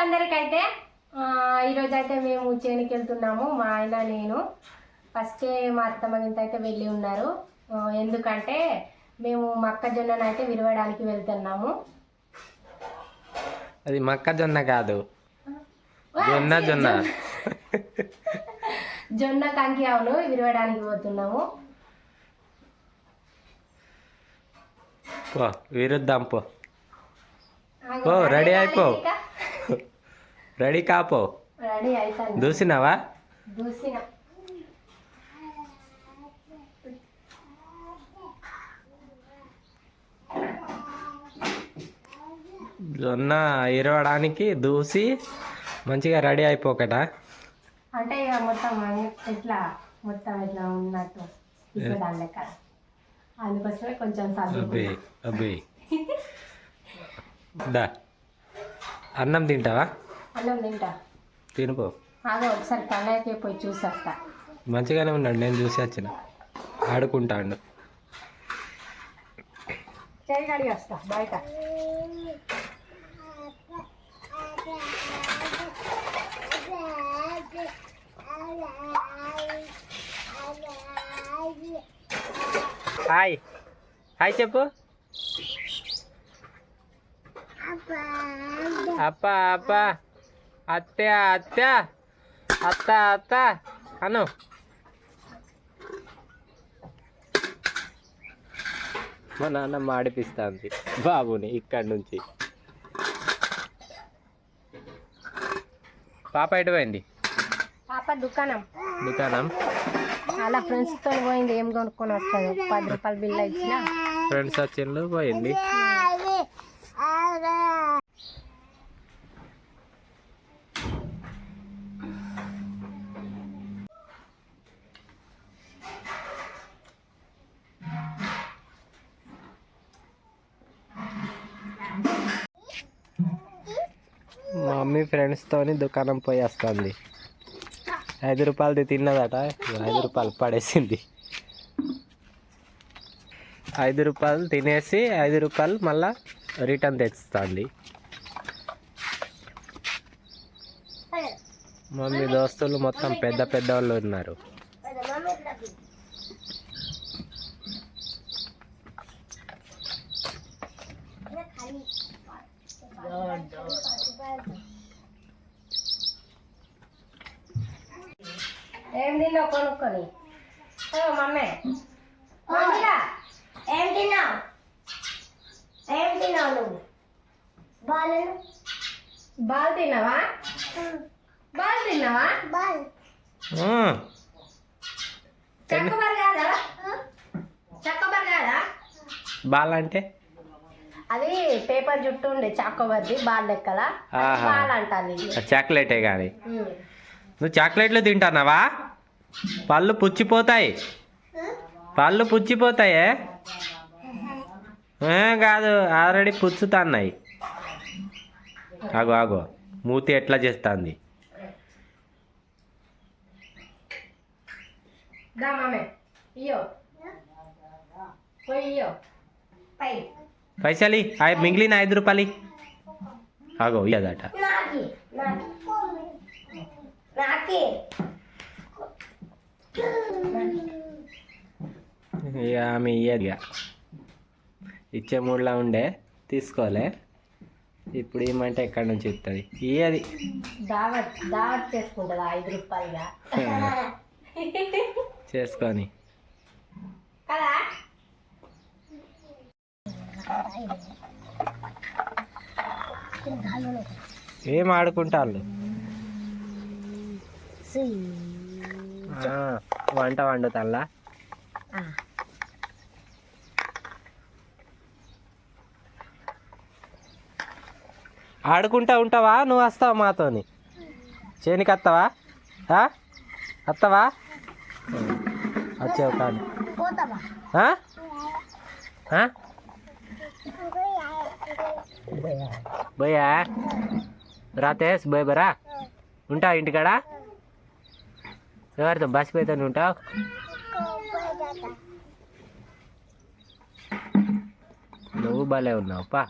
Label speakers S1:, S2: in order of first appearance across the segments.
S1: అందరికైతే ఈరోజు అయితే మేము చేనికి వెళ్తున్నాము మా ఆయన నేను. ఫస్టే మా అత్తమ్మ గింత అయితే వెళ్ళి ఉన్నారు. ఎందుకంటే మేము మొక్కజొన్నను అయితే విరవడానికి వెళ్తున్నాము.
S2: అది మొక్కజొన్న కాదు. జొన్న జొన్న.
S1: జొన్న. కంకి అవును విరవడానికి పోతున్నాము.
S2: పో విరుద్దాం పో. పో రెడీ అయిపో. రెడీ కాపో.
S1: రెడీ అవుతాను
S2: దూసినావా?
S1: దూసిన.
S2: జొన్న ఇరవడానికి దూసి మంచిగా రెడీ అయిపోకట.
S1: అంటే ఇక మొత్తం ఇట్లా మొత్తం ఇట్లా ఉన్నట్టు అందుకోసమే కొంచెం
S2: అబ్బే
S1: చదువు
S2: అబ్బే. దా. అన్నం తింటావా?
S1: అన్నం తింటా.
S2: తినిపో
S1: అదే ఒకసారి పోయి చూసేస్తా.
S2: మంచిగానే ఉన్నాడు నేను చూసి వచ్చిన. ఆడుకుంటాడు.
S1: వస్తా బయట.
S2: హాయ్. హాయ్ చెప్పు. అప్ప అప్ప అత్త అత్త. అత్త అత్త. అను. మా నాన్న మాడిపిస్తుంది బాబుని ఇక్కడి నుంచి. పాప ఎటు పోయింది?
S1: పాప దుకాణం.
S2: దుకాణం.
S1: అలా ఫ్రెండ్స్తో పోయింది ఏం కొనుక్కొని వస్తుంది పది రూపాయలు బిల్లు ఇచ్చిన.
S2: ఫ్రెండ్స్ వచ్చిండ్రు పోయింది. మీ మమ్మీ ఫ్రెండ్స్తోని దుకాణం పోయి వస్తుంది ఐదు రూపాయలది తిన్నదట ఐదు రూపాయలు పడేసింది. ఐదు రూపాయలు తినేసి ఐదు రూపాయలు మళ్ళా రిటర్న్ తెస్తుంది మమ్మీ దోస్తులు మొత్తం పెద్ద పెద్ద వాళ్ళు ఉన్నారు.
S1: ఏం తిన్నావు కొనుక్కొని? ఓ మమ్మీ. మమ్మీరా ఏం తిన్నావు? ఏం తిన్నావు నువ్వు? బాల్ బాల్ తిన్నావా? బాల్ తిన్నావా? బాల్.
S2: మ్మ్.
S1: చక్కబర్ కాదా చక్కబర్ కాదా
S2: బాల్ అంటే?
S1: అది పేపర్ జుట్టు ఉండే చాకోబర్ది బాల్ లెక్కల. బాల్ అంటారు ఇది.
S2: చాక్లెటే కానీ. నువ్వు చాక్లెట్లు తింటానావా పళ్ళు పుచ్చిపోతాయి. పళ్ళు పుచ్చిపోతాయే? కాదు ఆల్రెడీ పుచ్చుతాన్నాయి. ఆగో ఆగో. మూతి ఎట్లా చేస్తుంది? పైసలి మిగిలిన ఐదు రూపాయలు ఆగో ఇయ్యదట
S1: నాకి నాకి నాకి
S2: ఇక ఆమె ఇయ్యదు ఇక ఇచ్చే మూడులా ఉండే తీసుకోలే. ఇప్పుడు ఏమంటే ఎక్కడి నుంచి ఇస్తుంది ఇయ్యది.
S1: దావత్ దావత్ చేసుకుంటుందా ఐదు రూపాయలుగా?
S2: చేసుకొని.
S1: కదా?
S2: ఏం ఆడుకుంటాళ్ళు? ఆ, వంట వండుతాళ్ళా ఆడుకుంటా ఉంటావా? నువ్వు వస్తావా మాతోని? చేనికి వస్తావా? ఆ? వస్తావా? వచ్చావు కానీ. బయ్యా రాతేష్ బోయ్ బరా? ఉంటావు ఇంటికాడ? ఎవరితో? బస్ పోయితే ఉంటావు? నువ్వు భలే ఉన్నావు పా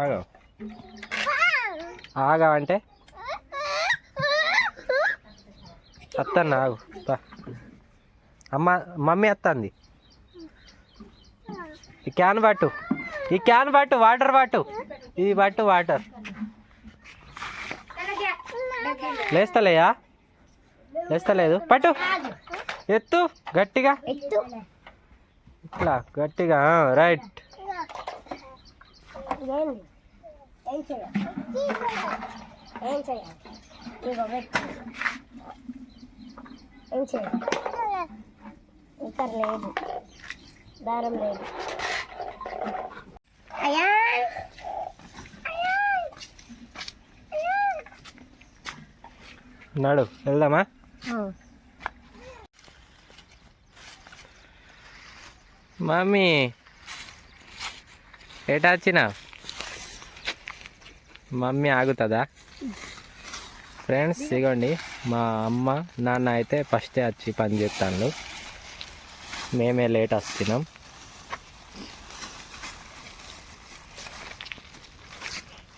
S2: ఆగో ఆగా అంటే అత్తన్న ఆగు. అమ్మ మమ్మీ అత్తంది. ఈ క్యాన్ పట్టు. ఈ క్యాన్ పట్టు వాటర్ పట్టు. ఇది పట్టు వాటర్. లేస్తలేయా? లేస్తలేదు. పట్టు. ఎత్తు గట్టిగా. ఇట్లా గట్టిగా. రైట్.
S3: ఏంది ఏం చేయాలి? ఏం చేయాలి? ఇగో పెట్టు. ఏం చేయాలి? ఇక్కడ లేదు. దారం లేదు. అయ్యా!
S2: నడు వెళ్దామా? మమ్మీ ఏటా వచ్చిన మమ్మీ ఆగుతుందా? ఫ్రెండ్స్ ఇగోండి మా అమ్మ నాన్న అయితే ఫస్టే వచ్చి పని చేస్తాను మేమే లేట్ వస్తున్నాం.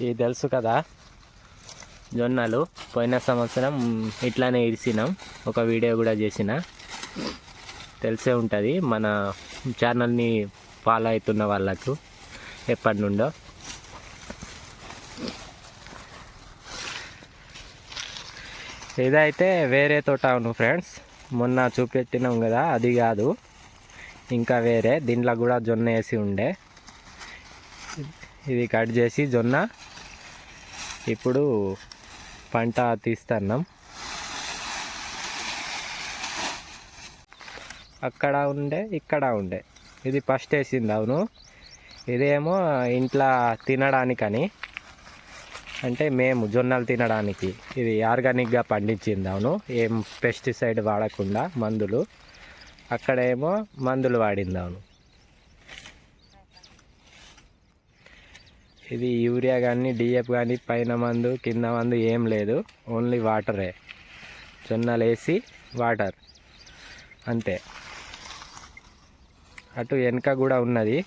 S2: ఇది తెలుసు కదా జొన్నలు పోయిన సంవత్సరం ఇట్లానే ఇరిసినాం. ఒక వీడియో కూడా చేసిన. తెలిసే ఉంటుంది మన ఛానల్ని ఫాలో అవుతున్న వాళ్ళకు ఎప్పటి నుండో. ఇదైతే వేరే తోట అవును ఫ్రెండ్స్. మొన్న చూపెట్టినాం కదా అది కాదు. ఇంకా వేరే దీంట్లో కూడా జొన్న వేసి ఉండే. ఇది కట్ చేసి జొన్న. ఇప్పుడు పంట తీస్తున్నాం. అక్కడ ఉండే ఇక్కడ ఉండే. ఇది ఫస్ట్ వేసింది అవును. ఇదేమో ఇంట్లో తినడానికని. అంటే మేము జొన్నలు తినడానికి ఇది ఆర్గానిక్గా పండించిందాను ఏం పెస్టిసైడ్ వాడకుండా మందులు. అక్కడేమో మందులు వాడిందాను ఇది యూరియా కానీ డిఎఫ్ కానీ పైన మందు కింద మందు ఏం లేదు. ఓన్లీ వాటరే. జొన్నలు వేసి వాటర్. అంతే. అటు వెనక కూడా ఉన్నది.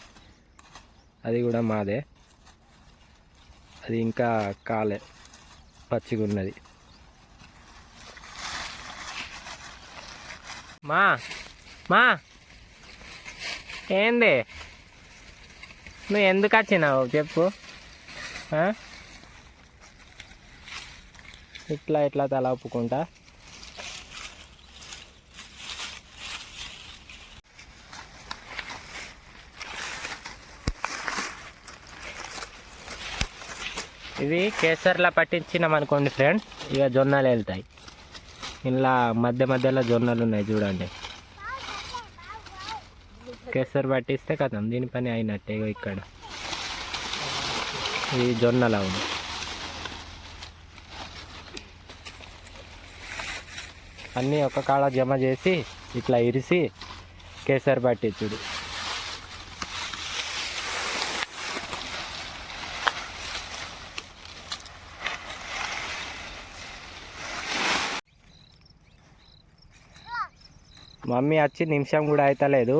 S2: అది కూడా మాదే. అది ఇంకా కాలే. పచ్చిగా ఉన్నది మా మా. ఏంది? నువ్వు ఎందుకు వచ్చినావు? చెప్పు. ఇట్లా ఇట్లా తల ఒప్పుకుంటా? ఇది కేసర్లా పట్టించినాం అనుకోండి ఫ్రెండ్స్ ఇక జొన్నలు వెళ్తాయి. ఇలా మధ్య మధ్యలో జొన్నలు ఉన్నాయి చూడండి. కేసర్ పట్టిస్తే కథం దీని పని అయినట్టే ఇక్కడ. ఇది జొన్నలు అవును అన్నీ ఒక కాడ జమ చేసి ఇట్లా ఇరిసి కేసర్ పట్టించుడు. మమ్మీ వచ్చి నిమిషం కూడా అవుతలేదు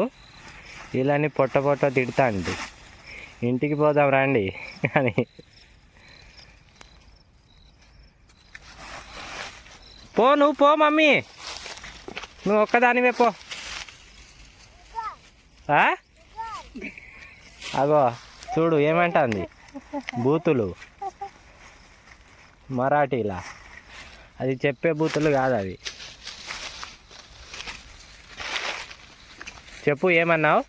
S2: వీళ్ళని పొట్ట పొట్ట తిడతా అండి ఇంటికి పోదాం రండి అని. పో నువ్వు పో మమ్మీ. నువ్వు ఒక్కదానివే పో. అగో చూడు ఏమంటుంది. బూతులు. మరాఠీలా. అది చెప్పే బూతులు కాదు అది చెప్పు ఏమన్నావు?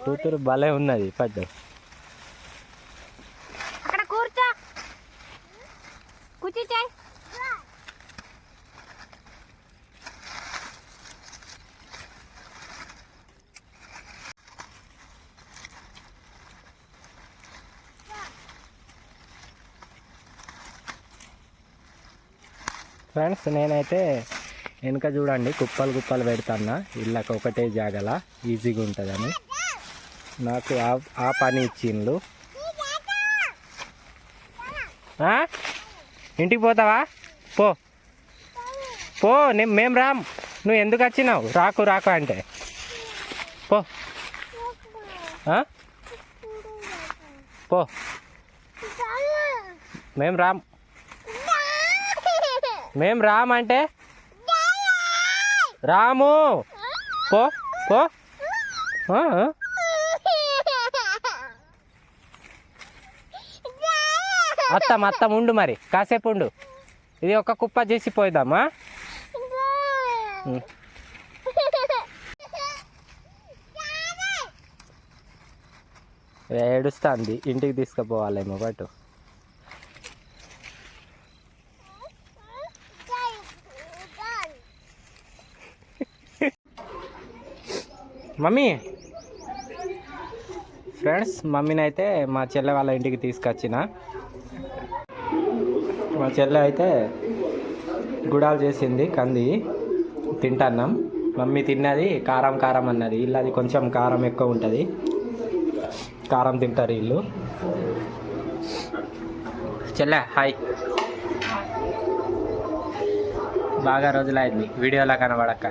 S2: కూతురు భలే ఉన్నది పట్టు ఫ్రెండ్స్ నేనైతే వెనుక చూడండి కుప్పలు కుప్పలు పెడతాన్నా. ఇళ్ళకి ఒకటే జాగల ఈజీగా ఉంటుందని. నాకు ఆ ఆ పని ఇచ్చిండ్లు. ఇంటికి పోతావా? పో. పో నేను మేము రామ్ నువ్వు ఎందుకు వచ్చినావు? రాకు రాకు అంటే. పో. పో. మేం రామ్ మేం రామ్ అంటే రాము. పో పో. అత్తం అత్తం ఉండు మరి. కాసేపు ఉండు. ఇది ఒక కుప్ప చేసి పోయిద్దామా? ఏడుస్తుంది. ఇంటికి తీసుకుపోవాలేమో బట్ మమ్మీ. ఫ్రెండ్స్ మమ్మీని అయితే మా చెల్లె వాళ్ళ ఇంటికి తీసుకొచ్చిన. మా చెల్లె అయితే గుడాలు చేసింది కంది. తింటాన్నాం. మమ్మీ తిన్నది కారం కారం అన్నది. ఇల్లు అది కొంచెం కారం ఎక్కువ ఉంటుంది. కారం తింటారు వీళ్ళు చెల్లె హాయ్. బాగా రోజులైంది. వీడియోలా కనబడక్క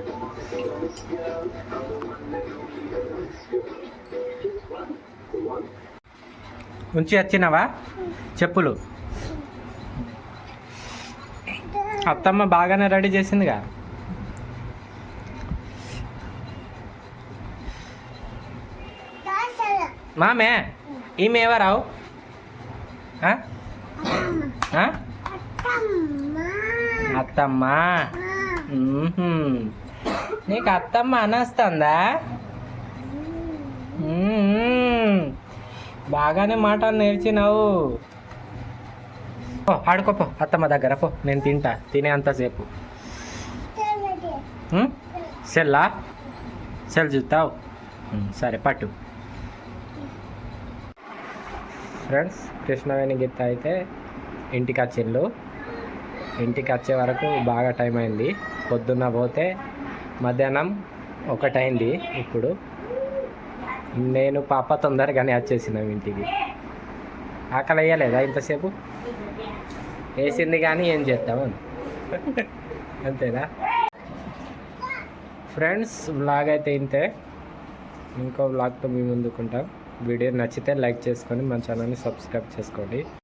S2: ఉంచి వచ్చినావా? చెప్పులు. అత్తమ్మ బాగానే రెడీ చేసిందిగా? మామే ఈమె ఎవరావు? ఆ? ఆ? అత్తమ్మ. నీకు అత్తమ్మ అనేస్తుందా? బాగానే మాటలు నేర్చినావు. ఆడుకోపో అత్తమ్మ దగ్గర పో నేను తింటా తినే అంతసేపు. సెల్లా? సెల్ చూస్తావు? సరే పట్టు. ఫ్రెండ్స్ కృష్ణవేణి గీత అయితే ఇంటికి వచ్చిండు. ఇంటికి వచ్చే వరకు బాగా టైం అయింది. పొద్దున్న పోతే మధ్యాహ్నం ఒకటైంది ఇప్పుడు. నేను పాప తొందరగానే వచ్చేసినాం ఇంటికి. ఆకలి వేయలేదా ఇంతసేపు? వేసింది కానీ ఏం చేద్దాం అంతేనా? ఫ్రెండ్స్ వ్లాగ్ అయితే ఇంతే. ఇంకో వ్లాగ్తో మీ ముందుకుంటాం. వీడియో నచ్చితే లైక్ చేసుకొని మన ఛానల్ని సబ్స్క్రైబ్ చేసుకోండి.